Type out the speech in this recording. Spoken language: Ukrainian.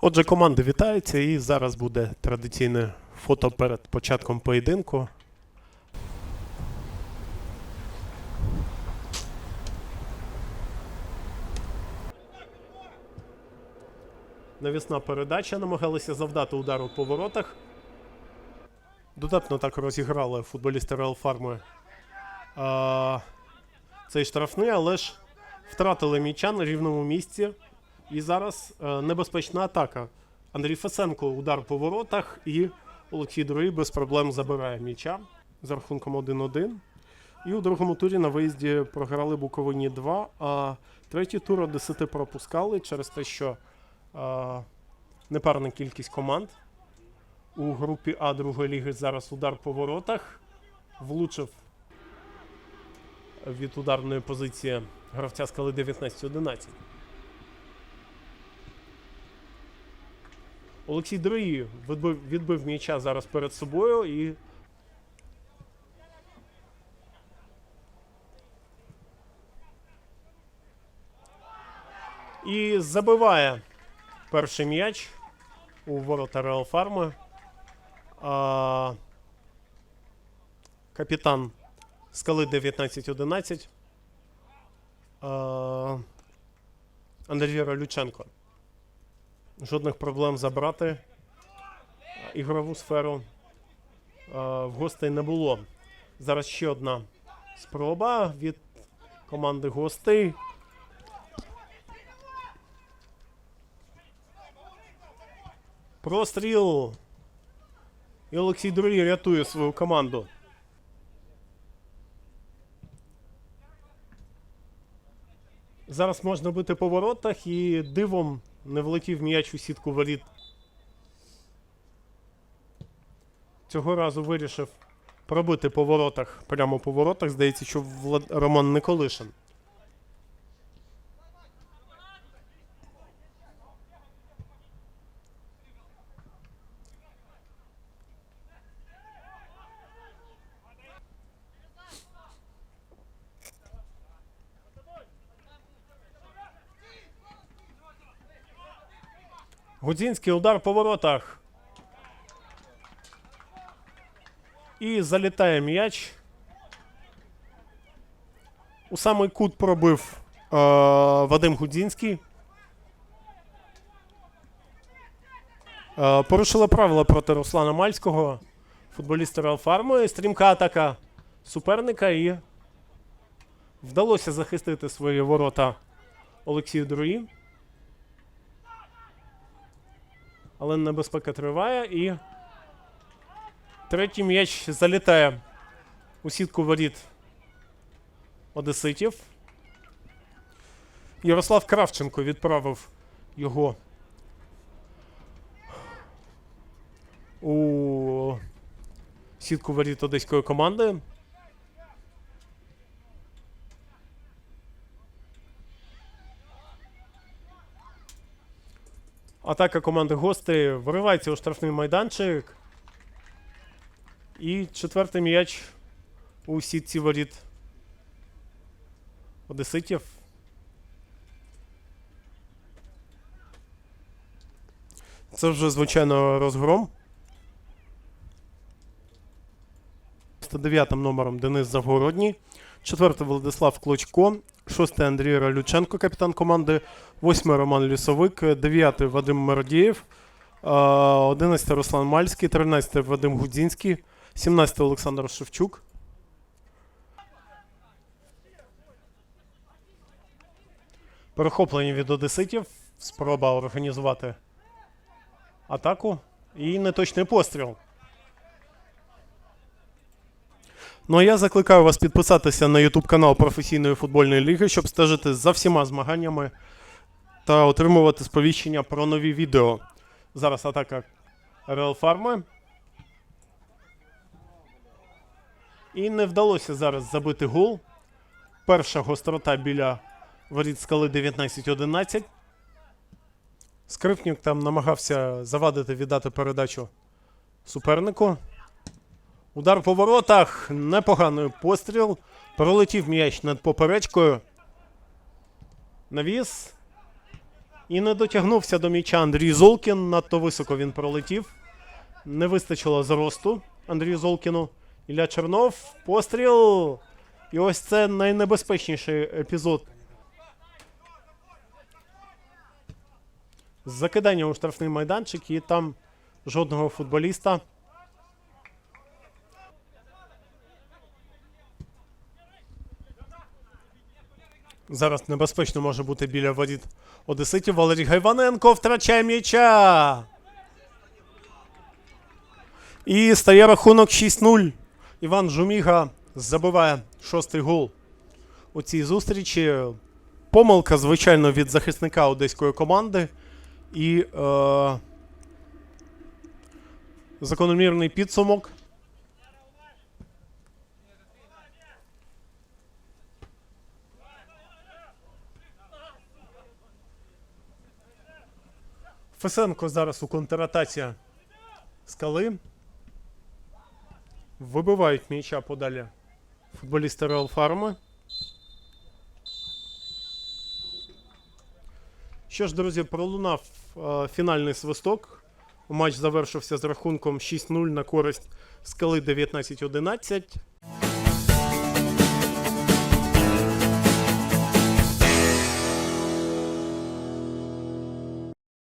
Отже, команди вітаються, і зараз буде традиційне фото перед початком поєдинку. Навісна передача намагалися завдати удару по воротах. Додатно так розіграли футболісти Реал Фарми а, цей штрафний, але ж втратили м'яча на рівному місці. І зараз е, небезпечна атака. Андрій Фесенко удар по воротах, і Олексій Другий без проблем забирає м'яча за рахунком 1-1. І у другому турі на виїзді програли Буковині 2, а третій тур Одесити пропускали через те, що е, непарна кількість команд. У групі А другої ліги зараз удар по воротах. Влучив від ударної позиції гравця скали 19-11. Олексій Дорогі відбив, відбив м'яча зараз перед собою і. І забиває перший м'яч у ворота Реал Фарми. А, капітан скали 19-11. Андрій Ролюченко жодних проблем забрати ігрову сферу в гостей не було. Зараз ще одна спроба від команди гостей. Простріл. І Олексій Дурій рятує свою команду. Зараз можна бити по воротах і дивом не влетів м'яч у сітку воріт. Цього разу вирішив пробити по воротах, прямо по воротах. Здається, що Влад... Роман Николишин. Гудзінський удар по воротах. І залітає м'яч. У самий кут пробив е, Вадим Гудзінський. Е, порушили правила проти Руслана Мальського, футболіста Реал Фарми. Стрімка атака суперника і вдалося захистити свої ворота Олексію Друї. Але небезпека триває і. Третій м'яч залітає у сітку воріт Одеситів. Ярослав Кравченко відправив його у сітку воріт одеської команди. Атака команди гостей виривається у штрафний майданчик. І четвертий м'яч у сітці воріт Одеситів. Це вже, звичайно, розгром. 109 номером Денис Завгородній. Четвертий Владислав Клочко. Шостий Андрій Ралюченко, капітан команди. Восьмий Роман Лісовик. Дев'ятий Вадим Мердієв. Одинадцятий Руслан Мальський. Тринадцятий Вадим Гудзінський. Сімнадцятий Олександр Шевчук. Перехоплення від одеситів. Спроба організувати атаку. І неточний постріл. Ну а я закликаю вас підписатися на YouTube канал професійної футбольної ліги, щоб стежити за всіма змаганнями та отримувати сповіщення про нові відео. Зараз атака Real Farma. І не вдалося зараз забити гол. Перша гострота біля воріт скали 19-11. Скрипнік там намагався завадити віддати передачу супернику. Удар по воротах. Непоганий постріл. Пролетів м'яч над поперечкою. Навіс. І не дотягнувся до м'яча Андрій Золкін. Надто високо він пролетів. Не вистачило зросту Андрію Золкіну. Ілля Чернов. Постріл. І ось це найнебезпечніший епізод. Закидання у штрафний майданчик, і там жодного футболіста. Зараз небезпечно може бути біля воріт Одеситів. Валерій Гайваненко втрачає м'яча. І стає рахунок 6-0. Іван Жуміга забиває шостий гол у цій зустрічі. Помилка, звичайно, від захисника одеської команди. І е, закономірний підсумок. Фесенко зараз у контратаці скали. Вибивають м'яча подалі футболісти Реал Фарми. Що ж, друзі, пролунав е, фінальний свисток. Матч завершився з рахунком 6-0 на користь скали 19-11.